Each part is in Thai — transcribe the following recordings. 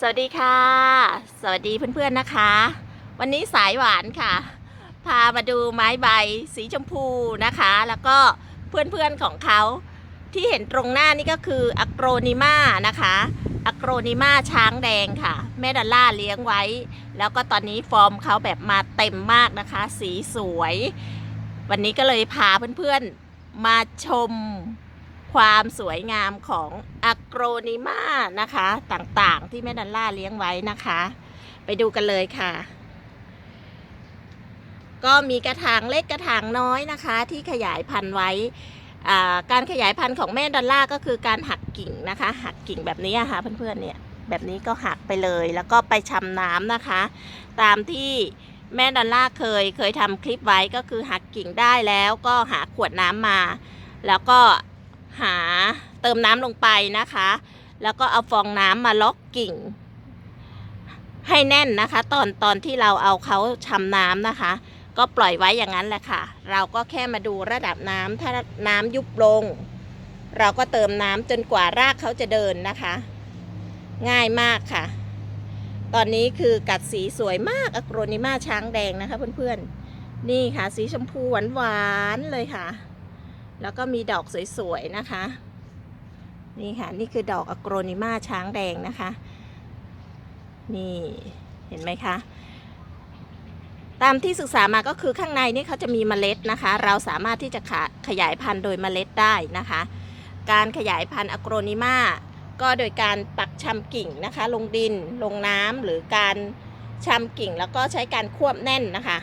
สวัสดีค่ะ สวัสดีเพื่อนๆนะคะ วันนี้สายหวานค่ะ พามาดูไม้ใบสีชมพูนะคะ แล้วก็เพื่อนๆของเขาที่เห็นตรงหน้านี่ก็คืออะโกรนิมานะคะอะโกรนิมาช้างแดงค่ะ แม่ดัลล่าเลี้ยงไว้ แล้วก็ตอนนี้ฟอร์มเขาแบบมาเต็มมากนะคะ สีสวย วันนี้ก็เลยพาเพื่อนๆมาชม ความสวยงามของอะโกรนิมานะคะต่างๆ ที่แม่ดันล่าเลี้ยงไว้นะคะ ไปดูกันเลยค่ะ ก็มีกระถางเล็กกระถางน้อยนะคะ ที่ขยายพันธุ์ไว้การขยายพันธุ์ของแม่ดอลล่าก็คือการหักกิ่งนะคะ หักกิ่งแบบนี้อะค่ะเพื่อนๆเนี่ยแบบนี้ก็หักไปเลยแล้วก็ไปชำน้ำนะคะ ตามที่แม่ดอลล่าเคยเคยทำคลิปไว้ก็คือหักกิ่งได้แล้วก็หาขวดน้ำมา แล้วก็ หาเติมน้ำลงไปนะคะ แล้วก็เอาฟองน้ำมาล็อกกิ่ง ให้แน่นนะคะ ตอนตอนที่เราเอาเขาชำน้ำนะคะ ก็ปล่อยไว้อย่างนั้นแหละค่ะ เราก็แค่มาดูระดับน้ำถ้าน้ำยุบลง เราก็เติมน้ำจนกว่ารากเขาจะเดินนะคะ ง่ายมากค่ะ ตอนนี้คือกัดสีสวยมากอะโกรนิมาช้างแดงนะคะเพื่อนๆนี่ค่ะสีชมพูหวานๆเลยค่ะ แล้วก็มีดอกสวยๆนะคะ นี่ค่ะ นี่คือดอกอโกรนิมาช้างแดงนะคะ นี่เห็นไหมคะ ตามที่ศึกษามาก็คือข้างในนี่เขาจะมีเมล็ดนะคะ เราสามารถที่จะขขยายพันธุ์โดยเมล็ดได้นะคะ การขยายพันธุ์อโกรนิมาก็โดยการปักชำกิ่งนะคะ ลงดินลงน้ำหรือการชำกิ่งแล้วก็ใช้การควบแน่นนะคะ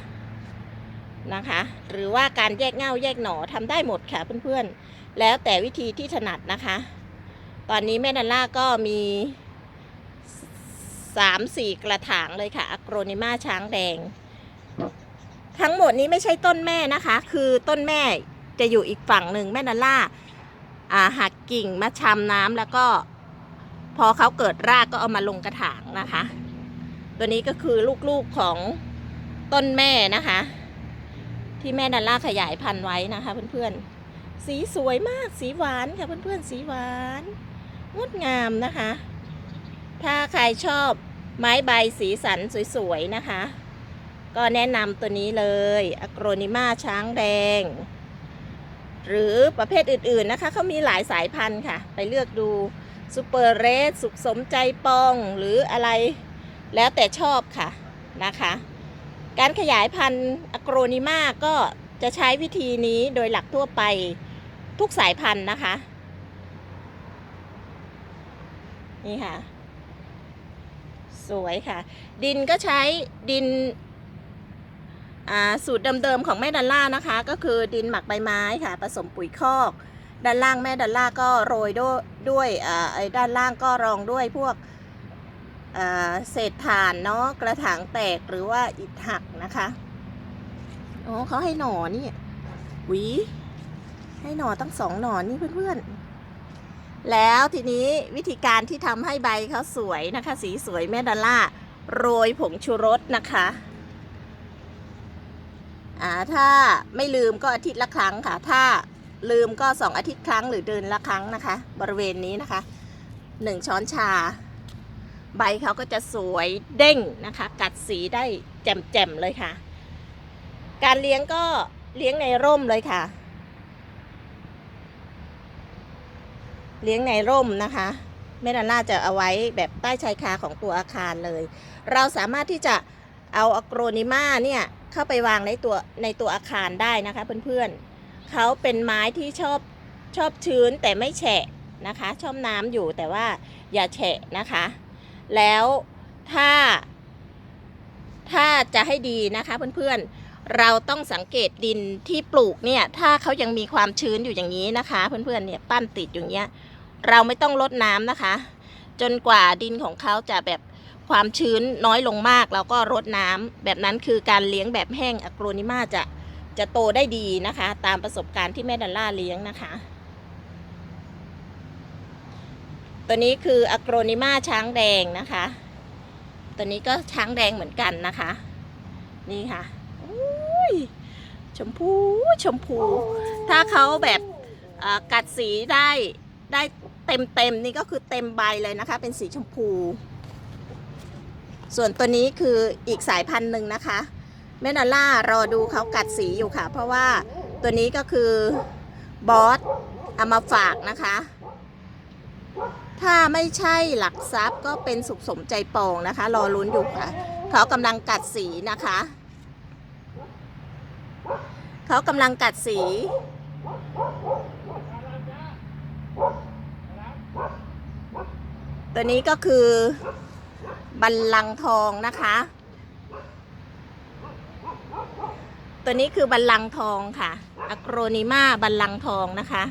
นะคะ หรือว่าการแยกเง่าแยกหนอทำได้หมดค่ะเพื่อนๆ แล้วแต่วิธีที่ถนัดนะคะ ตอนนี้แม่ดันล่าก็มีสามสี่กระถางเลยค่ะอโกรนิมาช้างแดง ทั้งหมดนี้ไม่ใช่ต้นแม่นะคะ คือต้นแม่จะอยู่อีกฝั่งหนึ่งแม่ดันล่าอ่าหักกิ่งมาชำน้ำแล้วก็ พอเขาเกิดรากก็เอามาลงกระถางนะคะ ตัวนี้ก็คือลูกๆของต้นแม่นะคะ ที่แม่ดันล่าขยายพันธุ์ไว้นะคะเพื่อนๆ สีสวยมากสีหวานค่ะเพื่อนๆ สีหวานงดงามนะคะ ถ้าใครชอบไม้ใบสีสันสวยๆ นะคะ ก็แนะนำตัวนี้เลยอโกรนิมาช้างแดง หรือประเภทอื่นๆนะคะเขามีหลายสายพันธุ์ค่ะ ไปเลือกดูซูเปอร์เรสสุขสมใจปองหรืออะไรแล้วแต่ชอบค่ะนะคะ การขยายพันธุ์อโกรนิมาก็จะใช้วิธีนี้โดยหลักทั่วไปทุกสายพันธุ์นะคะ นี่ค่ะ สวยค่ะ ดินก็ใช้ดินอ่าสูตรเดิมๆของแม่ดัลล่านะคะ ก็คือดินหมักใบไม้ค่ะ ผสมปุ๋ยคอก ด้านล่างแม่ดัลล่าก็โรยด้วยด้วยอ่าด้านล่างก็รองด้วยพวก เศษถ่านเนาะกระถางแตกหรือว่าอิฐหักนะคะโอ้เขาให้หน่อนี่หวี ให้หน่อตั้งสองหน่อนี่เพื่อนๆ แล้วทีนี้วิธีการที่ทำให้ใบเขาสวยนะคะ สีสวยแม่ดอลล่าโรยผงชูรสนะคะอ่าถ้าไม่ลืมก็อาทิตย์ละครั้งค่ะ ถ้าลืมก็สองอาทิตย์ครั้งหรือเดือนละครั้งนะคะ บริเวณนี้นะคะหนึ่งช้อนชา ใบเขาก็จะสวยเด้งนะคะ กัดสีได้แจ่มๆเลยค่ะ การเลี้ยงก็เลี้ยงในร่มเลยค่ะ เลี้ยงในร่มนะคะแม่ดาน่าจะเอาไว้แบบใต้ชายคาของตัวอาคารเลย เราสามารถที่จะเอาอโกรนิมาเนี่ยเข้าไปวางในตัวในตัวอาคารได้นะคะเพื่อนๆเขาเป็นไม้ที่ชอบชอบชื้นแต่ไม่แฉะนะคะ ชอบน้ำอยู่แต่ว่าอย่าแฉะนะคะ แล้วถ้า ถ้าจะให้ดีนะคะเพื่อนๆ เราต้องสังเกตดินที่ปลูกเนี่ย ถ้าเขายังมีความชื้นอยู่อย่างนี้นะคะ เพื่อนๆ เนี่ยปั้นติดอย่างเงี้ย เราไม่ต้องลดน้ำนะคะ จนกว่าดินของเขาจะแบบความชื้นน้อยลงมากเราก็รดน้ำแบบนั้นคือการเลี้ยงแบบแห้งอโกรนิมาจะจะโตได้ดีนะคะ ตามประสบการณ์ที่แม่ดัลล่าเลี้ยงนะคะ ตัวนี้คืออะโกรนิมาช้างแดงนะคะ ตัวนี้ก็ช้างแดงเหมือนกันนะคะ นี่ค่ะอุ้ยชมพูชมพู ถ้าเขาแบบกัดสีได้ได้เต็มเต็มนี่ก็คือเต็มใบเลยนะคะ เป็นสีชมพู ส่วนตัวนี้คืออีกสายพันธุ์หนึ่งนะคะแม่ดอล่ารอดูเขากัดสีอยู่ค่ะ เพราะว่าตัวนี้ก็คือบอสเอามาฝากนะคะ ถ้าไม่ใช่หลักทรัพย์ก็เป็นสุขสมใจปองนะคะ รอลุ้นอยู่ค่ะ เขากำลังกัดสีนะคะ เขากำลังกัดสี ตัวนี้ก็คือบัลลังทองนะคะ ตัวนี้คือบัลลังทองค่ะอะโกรนิมาบัลลังทองนะคะ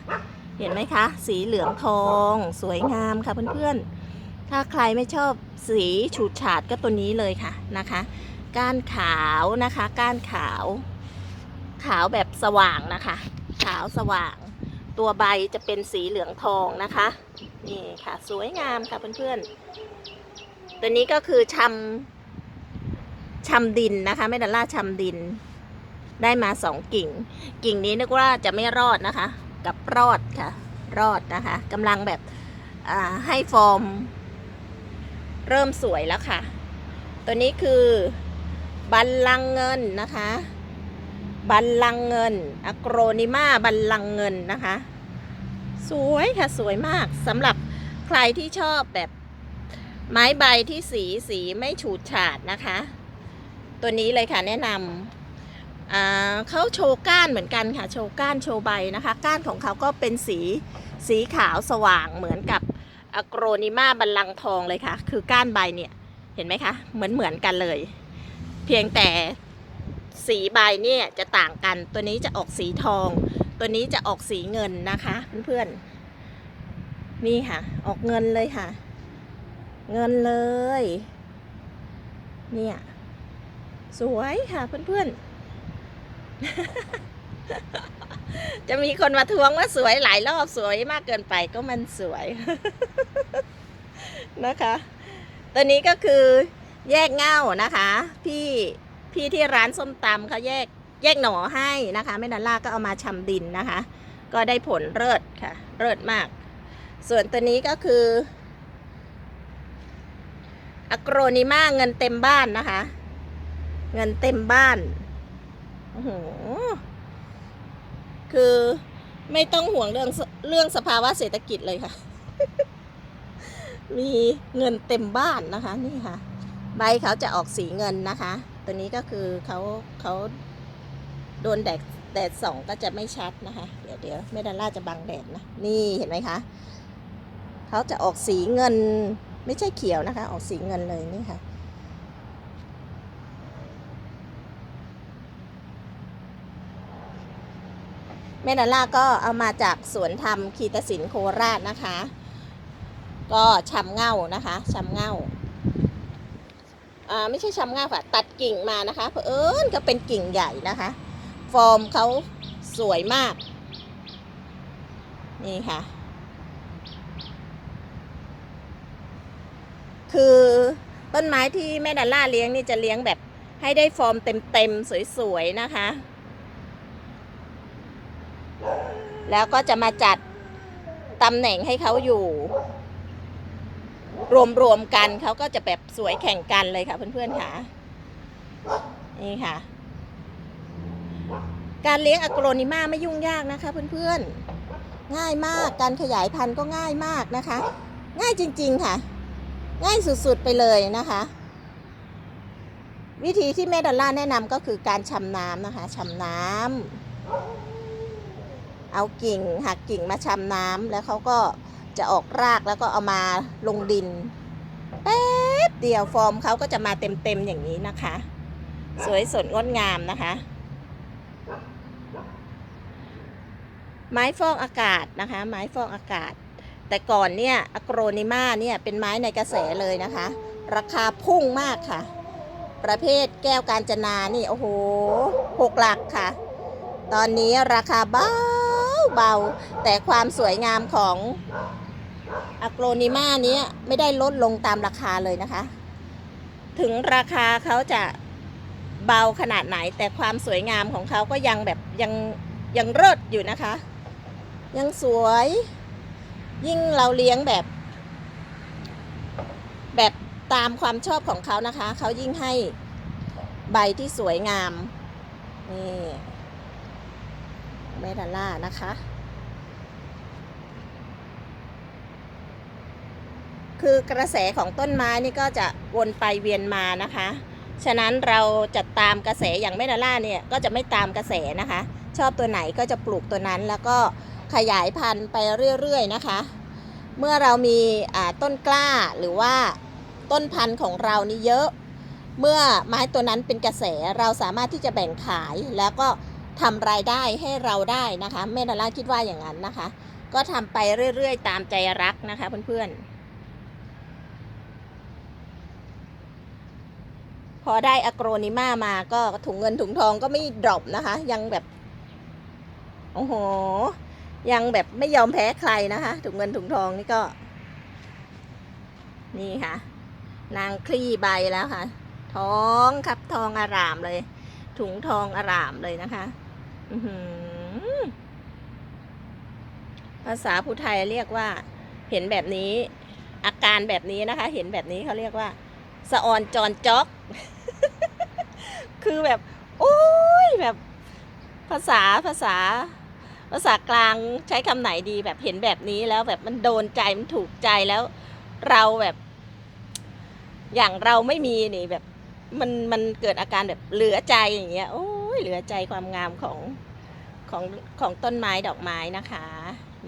เห็นไหมคะ สีเหลืองทอง สวยงามค่ะเพื่อนๆ ถ้าใครไม่ชอบสีฉูดฉาดก็ตัวนี้เลยค่ะนะคะ ก้านขาวนะคะ ก้านขาว ขาวแบบสว่างนะคะ ขาวสว่าง ตัวใบจะเป็นสีเหลืองทองนะคะ นี่ค่ะ สวยงามค่ะเพื่อนๆ ตัวนี้ก็คือชำชำดินนะคะไม่ดัลล่าชำดิน ได้มาสองกิ่ง กิ่งนี้นึกว่าจะไม่รอดนะคะ กับรอดค่ะ รอดนะคะกำลังแบบให้ฟอร์ม เริ่มสวยแล้วค่ะ ตัวนี้คือบัลลังเงินนะคะ บัลลังเงินอะโกรนิมาบัลลังเงินนะคะ สวยค่ะสวยมากสำหรับใครที่ชอบแบบไม้ใบที่สีสีไม่ฉูดฉาดนะคะ ตัวนี้เลยค่ะแนะนำ เขาโชว์ก้านเหมือนกันค่ะ โชว์ก้านโชว์ใบนะคะ ก้านของเขาก็เป็นสีสีขาวสว่างเหมือนกับอะโกรนิมาบัลลังก์ทองเลยค่ะ คือก้านใบเนี่ยเห็นไหมคะ เหมือนเหมือนกันเลย เพียงแต่สีใบเนี่ยจะต่างกัน ตัวนี้จะออกสีทอง ตัวนี้จะออกสีเงินนะคะเพื่อนๆนี่ค่ะ ออกเงินเลยค่ะ เงินเลย เนี่ย สวยค่ะเพื่อนๆ จะมีคนมาทวงว่าสวยหลายรอบสวยมากเกินไปก็มันสวย นะคะ ตัวนี้ก็คือแยกเง่านะคะ พี่พี่ที่ร้านส้มตำเขาแยกแยกหน่อให้นะคะแม่นันล่าก็เอามาชำดินนะคะ ก็ได้ผลเลิศค่ะเลิศมาก ส่วนตัวนี้ก็คืออะโกรนิมาเงินเต็มบ้านนะคะ เงินเต็มบ้าน โอ้โห คือไม่ต้องห่วงเรื่องเรื่องสภาวะเศรษฐกิจเลยค่ะ มีเงินเต็มบ้านนะคะนี่ค่ะ ใบเขาจะออกสีเงินนะคะ ตัวนี้ก็คือเขาเขาโดนแดดแดดส่องก็จะไม่ชัดนะคะ เดี๋ยวเดี๋ยวแม่ดาล่าจะบังแดดนะ นี่เห็นไหมคะเขาจะออกสีเงิน ไม่ใช่เขียวนะคะ ออกสีเงินเลยนี่ค่ะ แม่ดาล่าก็เอามาจากสวนธรรมคีตศิลป์โคราชนะคะ ก็ชำเง่านะคะชำเง่าอ่าไม่ใช่ช้ำง่าค่ะตัดกิ่งมานะคะเผอิญก็เป็นกิ่งใหญ่นะคะ ฟอร์มเขาสวยมาก นี่ค่ะ คือต้นไม้ที่แม่ดัลล่าเลี้ยงนี่จะเลี้ยงแบบให้ได้ฟอร์มเต็มๆสวยๆนะคะ แล้วก็จะมาจัดตำแหน่งให้เขาอยู่ รวมๆกันเขาก็จะแบบสวยแข่งกันเลยค่ะเพื่อนๆค่ะ นี่ค่ะ การเลี้ยงอะโกรนิมาไม่ยุ่งยากนะคะเพื่อนๆ ง่ายมากการขยายพันธุ์ก็ง่ายมากนะคะ ง่ายจริง ๆค่ะ ง่ายสุดๆไปเลยนะคะ วิธีที่แม่ดอลล่าแนะนำก็คือการชำน้ำนะคะชำน้ำ เอากิ่งหักกิ่งมาชำน้ำแล้วเขาก็จะออกรากแล้วก็เอามาลงดินแป๊บเดียวฟอร์มเขาก็จะมาเต็มๆอย่างนี้นะคะ สวยสดงดงามนะคะ ไม้ฟอกอากาศนะคะ ไม้ฟอกอากาศ แต่ก่อนเนี่ยอะโกรนิมาเนี่ยเป็นไม้ในกระแสเลยนะคะ ราคาพุ่งมากค่ะ ประเภทแก้วกาญจนานี่โอ้โหหกหลักค่ะ ตอนนี้ราคาเบา เบา แต่ความสวยงามของอะโกรนิมานี้ไม่ได้ลดลงตามราคาเลยนะคะ ถึงราคาเขาจะเบาขนาดไหน แต่ความสวยงามของเขาก็ยังแบบยังยังเลิศอยู่นะคะ ยังสวย ยิ่งเราเลี้ยงแบบ แบบตามความชอบของเขานะคะ เขายิ่งให้ใบที่สวยงามนี่ เมดาล่านะคะ คือกระแสของต้นไม้นี่ก็จะวนไปเวียนมานะคะ ฉะนั้นเราจะตามกระแสอย่างเมดาล่าเนี่ยก็จะไม่ตามกระแสนะคะ ชอบตัวไหนก็จะปลูกตัวนั้นแล้วก็ขยายพันธุ์ไปเรื่อยๆนะคะ เมื่อเรามีต้นกล้าหรือว่าต้นพันธุ์ของเรานี่เยอะ เมื่อไม้ตัวนั้นเป็นกระแสเราสามารถที่จะแบ่งขายแล้วก็ ทำรายได้ให้เราได้นะคะแม่ดาราคิดว่าอย่างนั้นนะคะ ก็ทำไปเรื่อยๆ ตามใจรักนะคะเพื่อนๆ พอได้อะโกรนิมามาก็ถุงเงินถุงทองก็ไม่ดรอปนะคะ ยังแบบ โอ้โห ยังแบบไม่ยอมแพ้ใครนะคะ ถุงเงินถุงทองนี่ก็ นี่ค่ะ นางคลี่ใบแล้วค่ะ ท้องครับทองอารามเลยถุงทองอารามเลยนะคะ ภาษาผู้ไทยเรียกว่า เห็นแบบนี้ อาการแบบนี้นะคะ เห็นแบบนี้เขาเรียกว่าสะออนจอนจ๊อก คือแบบ โอ้ยแบบภาษาภาษา ภาษากลางใช้คำไหนดีแบบเห็นแบบนี้แล้วแบบมันโดนใจมันถูกใจแล้ว เราแบบ อย่างเราไม่มีนี่แบบ มันมันเกิดอาการแบบเหลือใจอย่างเงี้ยโอ้ ยเหลือใจความงามของของของต้นไม้ดอกไม้นะคะ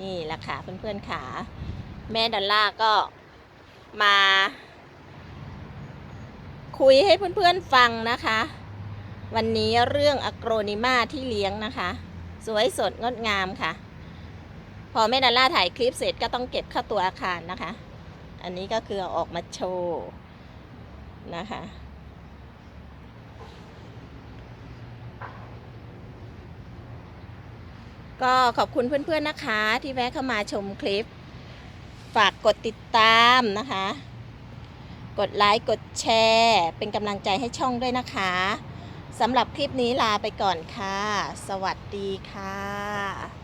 นี่แหละค่ะเพื่อนๆค่ะแม่ดอลล่าก็มา คุยให้เพื่อนๆฟังนะคะ วันนี้เรื่องอะโกรนิมาที่เลี้ยงนะคะ สวยสดงดงามค่ะ พอแม่ดอลล่าถ่ายคลิปเสร็จก็ต้องเก็บเข้าตัวอาคารนะคะ อันนี้ก็คือเอาออกมาโชว์นะคะ ก็ขอบคุณเพื่อนๆนะคะ ที่แวะเข้ามาชมคลิป ฝากกดติดตามนะคะ กดไลค์กดแชร์ เป็นกำลังใจให้ช่องด้วยนะคะสำหรับคลิปนี้ลาไปก่อนค่ะ สวัสดีค่ะ